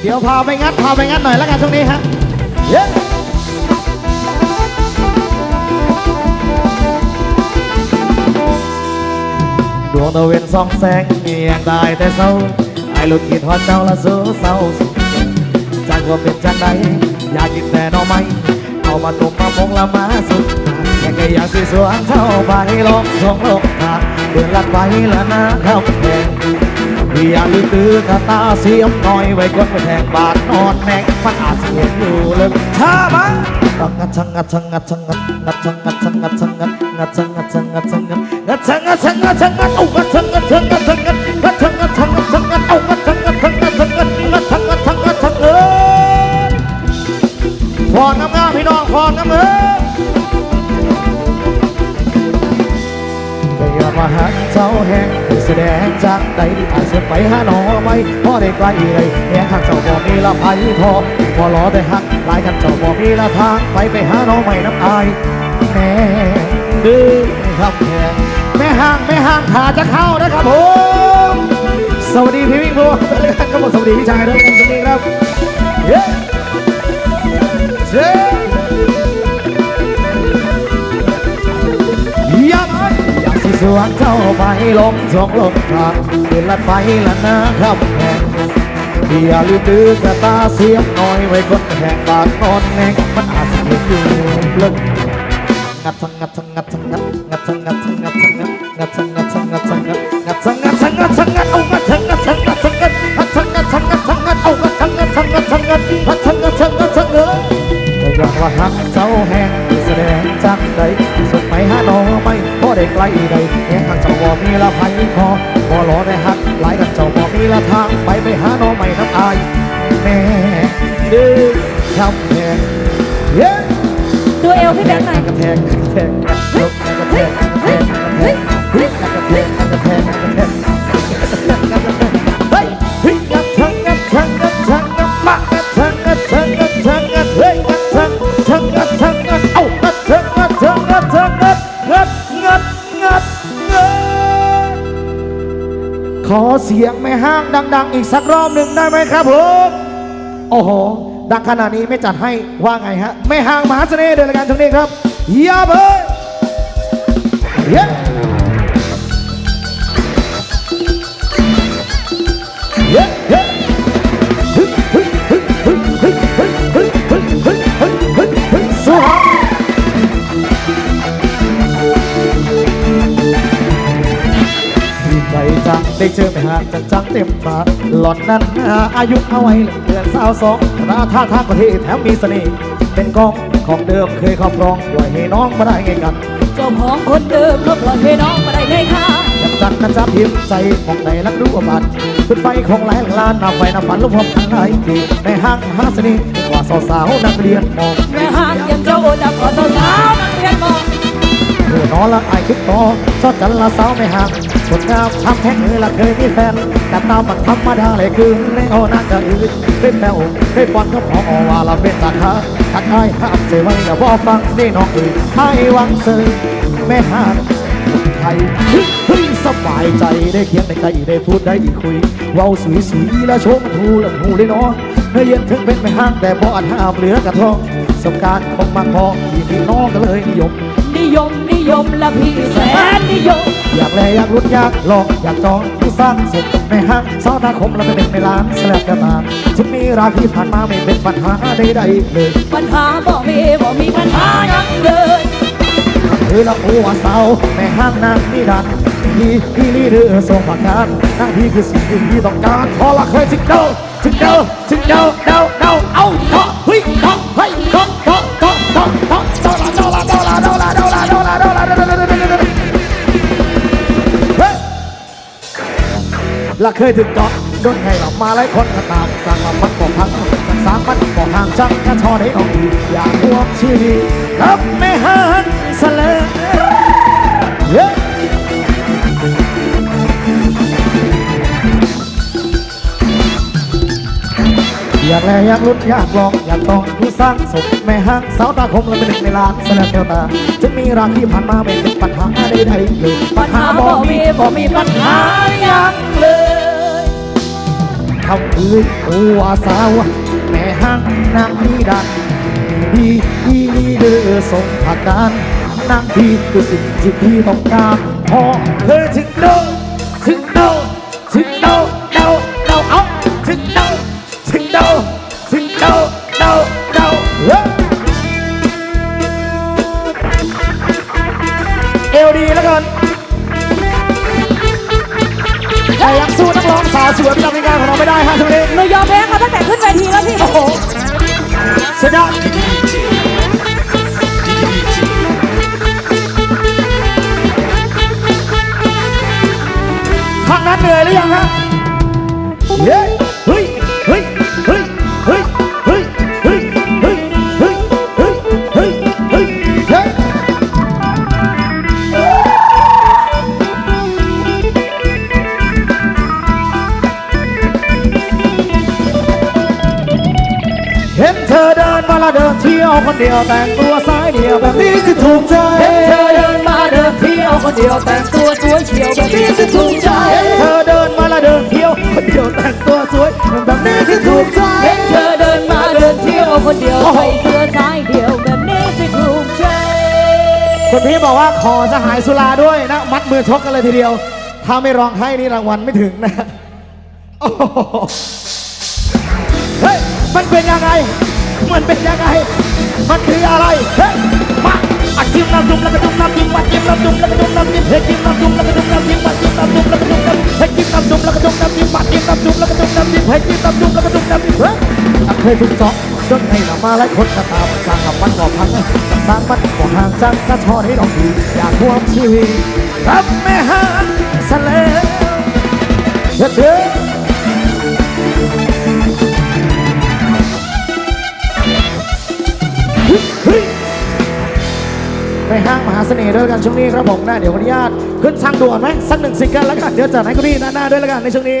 เดี๋ยวพาไปงัดพาไปงัดหน่อยแล้วกันช่วงนี้ฮะเย้ดวงตะเวนส่องแสงเงียงได้แต่เศร้าไอ้ลูกกินทอดเจ้าละเสือเศร้าจากว่าเป็นจากใดอยากกินแต่หน่อไม้เอามาตุ่มมามงละมาสุดแค่ก็อยากสิสวนเท่าไปลงทงลงทางเดือนลัดไปละนะคำแพง พี่อยาลืมตื้อคาตาเสียมหน่อยไว้คนไปแทงบาทนอนแมงมันอาจเสียอยู่เลยช้ามางัดชังงัดชังงัดชังงัดงัดชังงัดชังงัดชังงัดงัดชังงัดชังงัดชังงัดงัดชังงัดชังงัดชังงัดโอ้งัดชัง ก็อย่ามาหักเจ้าแห่งแสดงจากใดที่อาจจะไปหาหนอไม่พอได้ไกลเลยแห่งหักเจ้าบ่มีละไผทอพอรอแต่หักหลายกันเจ้าบ่มีละทางไปไปหาหนอไม่น้ำอายแม่ดื้อครับแม่แม่ห้างแม่ห้างขาจะเข้านะครับผมสวัสดีพี่วิ่งบัวเลยกันครับสวัสดีพี่ชายด้วยกันตรงนี้ครับเย้ สวนเจ้าไปลงสองลงทางเดินลัดไปละนะครับแข่งอย่าลืมตื้อกระตาเสียงน้อยไว้คนแข่งบาดนอนแนงมันอาจสิเห็นอยู่เลึกงัดทังงัดทังงัดทังงัดงัดทังงัดทังงัดทังงัดงัดทังงัดทังงัดทังงัดงัดทังงัดทังงัดทังงัดเอางัดทังงัดทังงัดทังงัดงัดทังงัดทังงัดทังงัดเอางัดทังงัดทังงัดทังงัดงัดทังงัดทังงัดทังงัดก็อยากว่าหักเจ้าแหงแสดงจากใดสุดไปหาหนอไม่พอ ได้ไกลใดแห่งหักเจ้าบ่มีละไผคอบ่รอได้หักหลายกันเจ้าบ่มีละทางไปไปหาน้องใหม่น้ำอายแม่ดื้อทำแพงเย้ดูเอวพี่แบงค์หน่อยกระแทกกระแทกกระแทกกระแทกกระแทกกระแทกกระแทก ขอเสียงแม่ห้างดัง ๆ อีกสักรอบหนึ่งได้ไหมครับผมโอ้โห ดังขนาดนี้ไม่จัดให้ว่าไงฮะแม่ห้างมหาเสน่ห์เดินรายการช่วงนี้ครับยาเบยเย้ จังได้เจอไม่ห่างจังจังเต็มปากหลอนนั้นอายุเอาไว้เหลือเดือนสาวสองราท่าทางประเทศแถมมีเสน่ห์เป็นกองของเดิมเคยครอบครองปล่อยให้น้องมาได้ไงกันเจ้าของคนเดิมก็ปล่อยให้น้องมาได้ไงคะจับจังนั้นจ๊ะพิมพ์ใจของในรักรู้ว่าบัดขึ้นไฟของหลายหลังลานนับไฟนับฝันลูกพรมทั้งหลายปีในห้างหาเสน่ห์กว่าสาวๆนักเรียนมองแม่ห้างเตรียมเจ้าจับขอสาวๆนักเรียนมองเพื่อนอนละอายคิดต่อชอบจันละสาวไม่ห่าง คนงามทำแค่เงยละเคยมีแฟนแต่ตามมันธรรมดาเลยคือในโอน่าจะอื่นเป็นแมวเป็นปอนก็พอว่าเราเป็นตาขาทักทายห้ามเสียไว้อย่าบอฟังนี่น้องอื่นให้วังซื้อแม่ห่างไทยเฮ้ยเฮ้ยสบายใจได้เคียงได้ไกลได้พูดได้อีกคุยเว้าสวยสวยและชมทูและหูเลยเนาะ เฮ้ยเย็นถึงเป็นไม่ห่างแต่บ่อันห้ามเหลือกระทองสงกรารคงมาพอพี่พี่น้องก็เลยนิยม นิยมนิยมและพี่แสนนิยม อยากแลอยากลุ้นอยากลองอยากจองผู้สร้างสุดในห้างซอตาคมและเป็นหนึ่งในล้านแสลบกระตามถึงมีราที่ผ่านมาไม่เป็นปัญหาใดๆเลย ปัญหาบ่มีบ่มีปัญหายังเลยเธอละโอว่าเศร้าในห้างนางนี่ดันพี่พี่ลีเรือส่งผักการนางพี่คือสิ่งที่พี่ต้องการพอละเคยสิงเดา สิงเดาสิงเดาเดาเดาเอาเถาะเฮ้ยเถาะเฮ้ยเถาะเถาะเถาะเถาะเถาะเดาละเดาละเดาละเดาละเดาละเดาละเดาละเดาละเดาละเดาละเดาละเฮ้ยและเคยถึงเจาะโดนให้เรามาหลายคนก็ตามสั่งมาพักบอกพักสามมันบอกห่างจังก็ชอได้เอาดีอย่าห่วงชีวิตครับไม่หันสะเลย อยากแลอยากลุ้นอยากลองอยากต้องผู้สร้างสุขแม่ห้างสาวตาคมและเป็นหนึ่งในล้านแสลบแก้วตาถึงมีรักที่ผ่านมาไม่เป็นปัญหาใดๆเลยปัญหาบ่มีบ่มีปัญหายังเลยคำคืนหัวสาวแม่ห้างนางนีดันดีดีดีเดือส่งผักการนางพี่คือสิ่งที่พี่ต้องการพอเธอถึงโดนถึงโดนถึงโดนเดาเดาเอาถึงโด ใครยังสู้นักร้องสาวสวยประจำรายการของเราไม่ได้ฮะช่วงนี้หนูยอมแพ้ค่ะตั้งแต่ขึ้นเวทีแล้วพี่โอ้โหสุดยอดข้างนั้นเหนื่อยหรือยังฮะเฮ้ย คนเดียวแต่งตัวสายเดียวแบบนี้สิถูกใจเห็นเธอเดินมาเดินเที่ยวคนเดียวแต่งตัวสวยเฉียวแบบนี้จะถูกใจเห็นเธอเดินมาและเดินเที่ยวคนเดียวแต่งตัวสวยแบบนี้สิถูกใจเห็นเธอเดินมาเดินเที่ยวคนเดียวใส่เสื้อสายเดียวแบบนี้จะถูกใจคุณพี่บอกว่าขอสหายสุราด้วยนะ มัดมือชกกันเลยทีเดียว ถ้าไม่ร้องให้นี่รางวัลไม่ถึงนะโอ้โหเฮ้ยมันเป็นยังไง มันเป็นยังไง มันคืออะไร เฮ้ย มาอัดจิ้มน้ำจุ่มแล้วก็จุ่มน้ำจิ้มวัดจิ้มน้ำจุ่มแล้วก็จุ่มน้ำจิ้มเฮ้ยจิ้มน้ำจุ่มแล้วก็จุ่มน้ำจิ้มวัดจิ้มน้ำจุ่มแล้วก็จุ่มน้ำเฮ้ยจิ้มน้ำจุ่มแล้วก็จุ่มน้ำจิ้มวัดจิ้มน้ำจุ่มแล้วก็จุ่มน้ำจิ้มเฮ้ยจิ้มน้ำจุ่มแล้วก็จุ่มน้ำจิ้มเฮ้ยอะเคยถูกเจาะจนให้หนามาหลายคนก็ตามสร้างกับมันก่อพังสร้างมันก่อห่างจังกระชอนให้ดอกดีอยากควบชีวิตรับแม่หางสเลเชื่อ ห้างมหาเสน่ห์ด้วยกันช่วงนี้ครับผมนะเดี๋ยวขออนุญาตขึ้นทางด่วนไหมสักหนึ่งซิงเกิลแล้วกันเดี๋ยวจัดให้คุณพี่หน้าด้วยแล้วกันในช่วงนี้